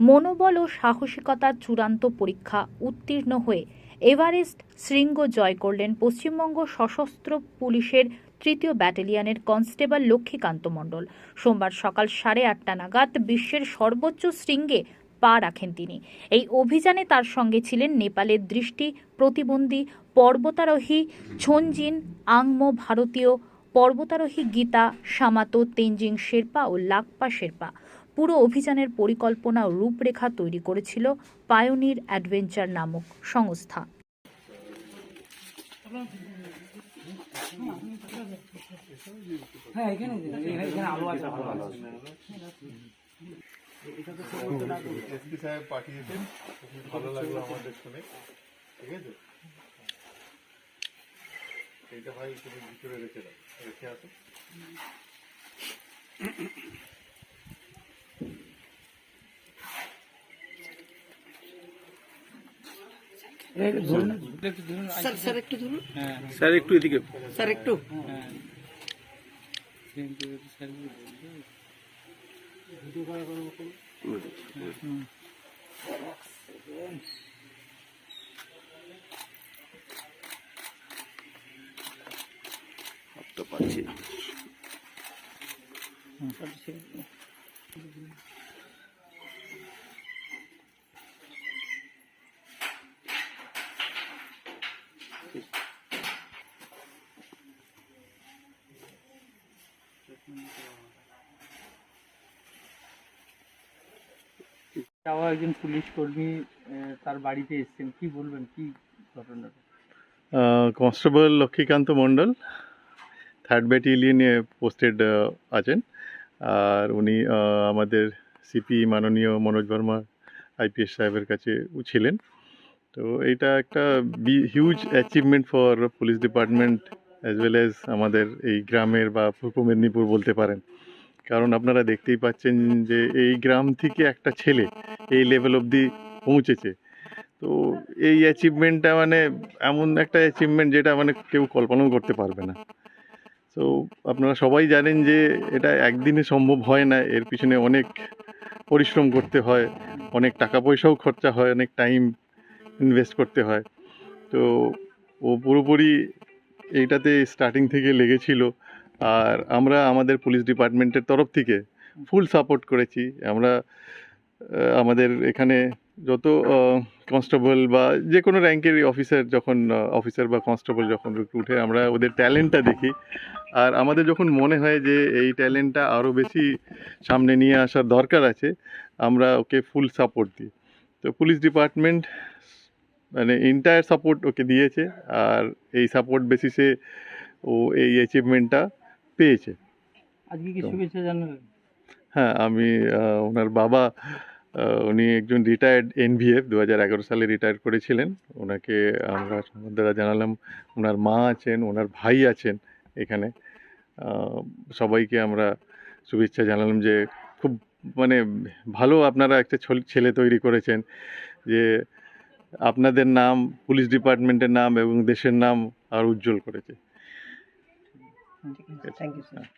মনোবল ও সাহসিকতার চূড়ান্ত পরীক্ষা উত্তীর্ণ হয়ে এভারেস্ট শৃঙ্গ জয় করলেন পশ্চিমবঙ্গ সশস্ত্র পুলিশের তৃতীয় ব্যাটালিয়নের কনস্টেবল লক্ষ্মীকান্ত মণ্ডল। সোমবার সকাল সাড়ে আটটা নাগাদ বিশ্বের সর্বোচ্চ শৃঙ্গে পা রাখেন তিনি। এই অভিযানে তার সঙ্গে ছিলেন নেপালের দৃষ্টি প্রতিবন্ধী পর্বতারোহী ছঞ্জিন আংমো, ভারতীয় পর্বতারোহী গীতা, সামাতো, তেনজিং শেরপা ও লাকপা শেরপা। পুরো অভিযানের পরিকল্পনা ও রূপরেখা তৈরি করেছিল পায়োনির অ্যাডভেঞ্চার নামক সংস্থা। হ্যাঁ এখানে দিন, এখানে এখানে আলো আছে ভালো আলো আছে। এসপি সাহেব পাঠিয়েছেন ভালো লাগল আমাদের শুনে। ঠিক আছে? এইটা ভাই তুমি ভিতরে রেখে দাও রেখে আসো একটু ধরুন একটু ধরুন স্যার স্যার একটু ধরুন। হ্যাঁ স্যার একটু এদিকে। স্যার একটু। হ্যাঁ কিন্তু স্যার তাও একজন পুলিশ কর্মী তার বাড়িতে এসেছেন। কি বলবেন? কি ঘটনাটা কনস্টেবল লক্ষ্মীকান্ত মণ্ডল, থার্ড ব্যাটালিয়নে পোস্টেড আছেন। আর উনি আমাদের সিপি মাননীয় মনোজ বর্মা, আইপিএস সাহেবের কাছে ছিলেন। তো এইটা একটা huge achievement for police department as well as আমাদের এই গ্রামের বা পূর্ব মেদিনীপুর বলতে পারেন। কারণ আপনারা দেখতেই পাচ্ছেন যে এই গ্রাম থেকে একটা ছেলে এই লেভেল অবধি পৌঁছেছে। তো এই অ্যাচিভমেন্টটা মানে এমন একটা অ্যাচিভমেন্ট যেটা মানে কেউ কল্পনাও করতে পারবে না। তো আপনারা সবাই জানেন যে এটা একদিনে সম্ভব হয় না। এর পিছনে অনেক পরিশ্রম করতে হয়, অনেক টাকা পয়সাও খরচা হয়, অনেক টাইম ইনভেস্ট করতে হয়। তো ও পুরোপুরি এইটাতে স্টার্টিং থেকে লেগেছিল। আর আমরা আমাদের পুলিশ ডিপার্টমেন্টের তরফ থেকে ফুল সাপোর্ট করেছি। আমরা আমাদের এখানে যত কনস্টেবল বা যে কোনো র্যাঙ্কের অফিসার যখন অফিসার বা কনস্টেবল যখন উঠে আমরা ওদের ট্যালেন্টটা দেখি। আর আমাদের যখন মনে হয় যে এই ট্যালেন্টটা আরও বেশি সামনে নিয়ে আসার দরকার আছে আমরা ওকে ফুল সাপোর্ট দিই। তো পুলিশ ডিপার্টমেন্ট মানে এন্টায়ার সাপোর্ট ওকে দিয়েছে আর এই সাপোর্ট বেসিসে ও এই অ্যাচিভমেন্টটা পেয়েছে। আজকে কি শুভেচ্ছা হ্যাঁ আমি ওনার বাবা উনি একজন রিটায়ার্ড এনভিএফ দু হাজার এগারো সালে রিটায়ার করেছিলেন। ওনাকে আমরা দ্বারা জানালাম ওনার মা আছেন ওনার ভাই আছেন এখানে। সবাইকে আমরা শুভেচ্ছা জানালাম যে খুব মানে ভালো আপনারা একটা ছেলে তৈরি করেছেন যে আপনাদের নাম পুলিশ ডিপার্টমেন্টের নাম এবং দেশের নাম আর উজ্জ্বল করেছে। Thank you sir